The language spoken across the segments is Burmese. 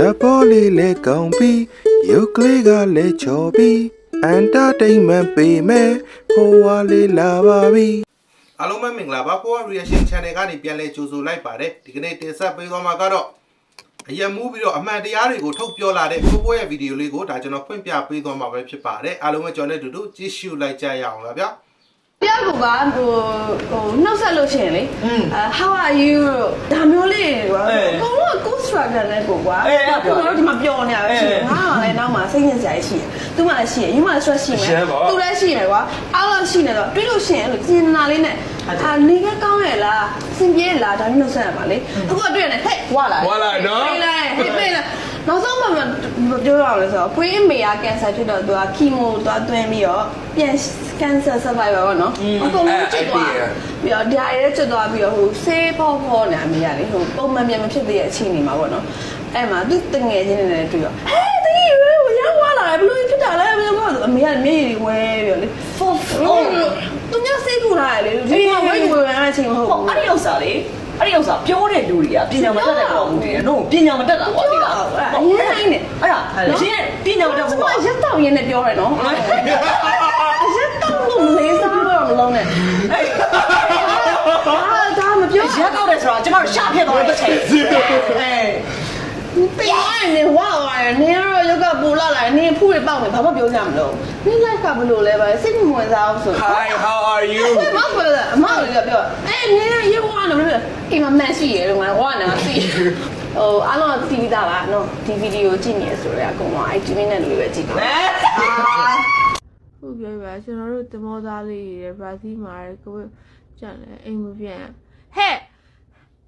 ဇပေါ်လေးလဲကောင်းပြီးရုပ်ကလေးကလည်းချော်ပြီးအန်တာတိန်မန်ပေးမယ်ဖိုးဝါလေးလာပါပြီအားလုံးပဲမင်္ဂလာပါဖိုးဝါ reaction channel ကနေပြန်လဲကြိုဆိုလိုက်ပါတယ်ဒီကနေ့တင်ဆက်ပေးသွားမှာကတော့အရက်မူးပြီးတော့အမှန်တရားတွေကိုထုတ်ပြောလာတဲ့ဖိုးဖိုးရဲ့ဗီဒီယိုလေးကိုဒါကျွန်တော်ဖွင့်ပြပေးသွားမှာပဲဖြစ်ပါတယ်အားလုံးပဲကျွန်တော်နဲ့အတူတူကြည့်ရှုလိုက်ကြရအောင်လားဗျာ ပြောက်ကဟိုဟိုနှုတ်ဆက်လို့ရှိရင်လေအဲ how are you ဒါမျိုးလေးကွာအေးအကုန်လုံးကို structure နဲ့ကိုကွာအေးအဲ့ဒါပြောကိုတော့ဒီမှာပျော်နေတာပဲရှိတယ်အေးငါကလည်းနောက်မှာစိတ်ညစ်စရာရှိတယ်သူမှလည်းရှိတယ်ယူမှလည်း stress ရှိမယ်ရှင်းပါ သူလည်းရှိတယ်ကွာအားလုံးရှိနေတော့တွေးလို့ရှိရင်အဲ့လိုကျင်နာလေးနဲ့ဟုတ်တယ်အာနေကကောင်းရဲ့လားစင်ပြေလားဒါမျိုးနှုတ်ဆက်ရပါလေအခုကတွေ့ရတယ်ဟဲ့ဝါလာဝါလာနော်ဟဲ့လိုက်ဟဲ့ပြေးလာနောက်ဆုံးမှမ ပြောရအောင်လဲဆိုတော့ဖွေးအမေကကင်ဆာဖြစ်တော့သူကခီမိုသွားသွင်းပြီးတော့ပြန်ကင်ဆာ survivor ပေါ့နော်အကုန်လုံးချစ်သွားပြီးတော့ဒါရဲကျွတ်သွားပြီးတော့ဟိုဆေးဖောက်ဖောက်နေအမေရတယ်ဟိုပုံမှန်ပြန်မဖြစ်သေးတဲ့အချိန်နေမှာပေါ့နော်အဲ့မှာသူတငယ်ချင်းတွေနဲ့တွေ့ရောဟဲ့တကယ်ရောရမ်းသွားလာတယ်ဘလို့ဖြစ်တာလဲဘယ်လိုလဲအမေကမျက်ရည်ဝဲပြီးတော့လေဖောက်သူညဆေးကူလာတယ်လေဒီမှာဝဲဝဲဝဲအချိန်မဟုတ်ဟောဘူးအဲ့ဒီဥစ္စာလေ အဲ့ဒီဥစ္စာပြောတဲ့လူတွေကပညာမတတ်တဲ့ကောင်တွေနော်ပညာမတတ်တာပေါ့ဒီလားအရင်တိုင်းနဲ့အဲ့ဒါရှင်းပညာမတတ်ကျဘူးမကွာရက်တော့ရင်းနဲ့ပြောရနော်အရက်တော့လို့မလေးစားတော့မလုံးနဲ့အာဒါမပြောရက်တော့တယ်ဆိုတာကျမတို့ရှာဖြစ်သွားတဲ့အချိန်အေးပင်ရနေဝါဝါရနေရောယောဂပူ လာလာနေဖူးရပေါက်နေဘာမှပြောကြမလို့နေ life ကဘလို့လဲပါစိတ်မဝင်စားဘူးဆို Hi, how are you? မဟုတ်ဘူးလားအမကပြောအဲနေရဝါနေလို့အိမ်မှာမန်ရှိရလို့ငါဝါနာစီဟိုအားလုံး TV သားလားနော်ဒီဗီဒီယိုကြည့်နေဆိုတော့အကုန်လုံး ITV နဲ့လူပဲကြည့်တယ်ဟုတ်ပြောပြပါကျွန်တော်တို့တမောသားလေးရယ်ဘရာဇီးမှာရယ်ကိုယ်ကြံလဲအိမ်မပြန်ဟဲ့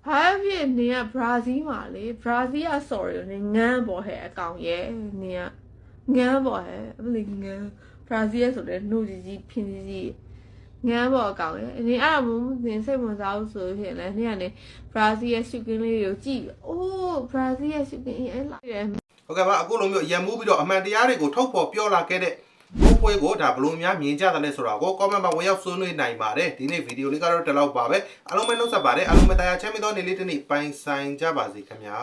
ဘာဖြစ်နေကဘရာဇီးမှာလေဘရာဇီးက sorry နေငန်းပေါ်ဟဲ့အကောင်ရဲ့နေကငန်းပေါ်ဟဲ့အမလေးငန်းဘရာဇီးရဲ့ဆိုတဲ့နှုတ်ကြီးကြီးဖင်းကြီးကြီးငန်းပေါ်အကောင်ရဲ့နေအဲ့ဒါမှမသိစိတ်ဝင်စားဘူးဆိုရင်လည်းနေကနေဘရာဇီးရဲ့ရှုကင်းလေးကိုကြည့်အိုးဘရာဇီးရဲ့ရှုကင်းအဲ့လာရဲ့ဟုတ်ကဲ့ပါအခုလိုမျိုးရံမှုပြီးတော့အမှန်တရားတွေကိုထုတ်ဖော်ပြောလာခဲ့တဲ့ ဘိုးဘွေးကိုဒါဘလို့များမြင်ကြတယ်လဲဆိုတာကို comment မှာဝင်ရောက်ဆွေးနွေးနိုင်ပါတယ်ဒီနေ့ဗီဒီယိုလေးကတော့ဒီလောက်ပါပဲအားလုံးပဲနှုတ်ဆက်ပါတယ်အားလုံးပဲတရားချမ်းမြေ့သောနေ့လေးတစ်နေ့ပိုင်ဆိုင်ကြပါစေခင်ဗျာ